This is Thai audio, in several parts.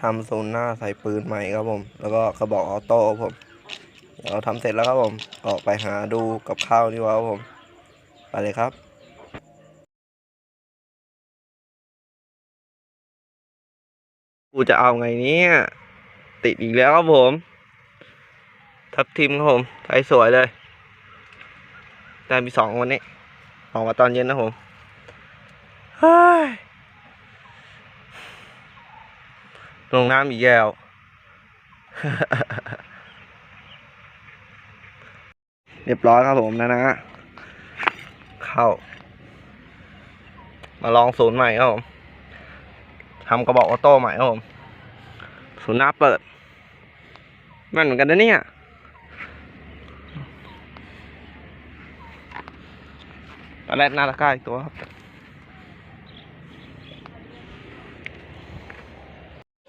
ทำศูนหน้าใส่ปืนใหม่ครับผม แล้วก็กระบอกออโต้ครับผมเดี๋ยวทำเสร็จแล้วครับผม ออกไปหาดูกับข้าวดีกว่าครับผม ไปเลยครับกูจะเอาไงเนี่ย ติดอีกแล้วครับผม ทับทิมครับผมใช้สวยเลย ได้มีสองวันนี้ออกมาตอนเย็นนะผมเฮ้ย ลงน้ำอีกแล้วเรียบร้อยครับผมนะนะ เข้า มาลองศูนย์ใหม่ครับผมทำกระบอกออโต้ใหม่ครับผมศูนย์หน้าเปิดมันเหมือนกันนะเนี่ยตอนแรกน่ารักอีกตัวครับ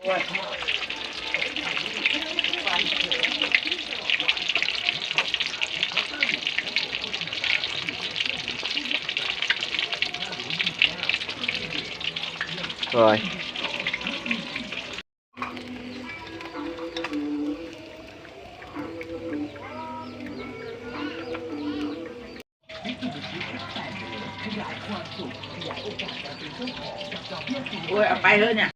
rồi Ôi, à, bay hơn nha.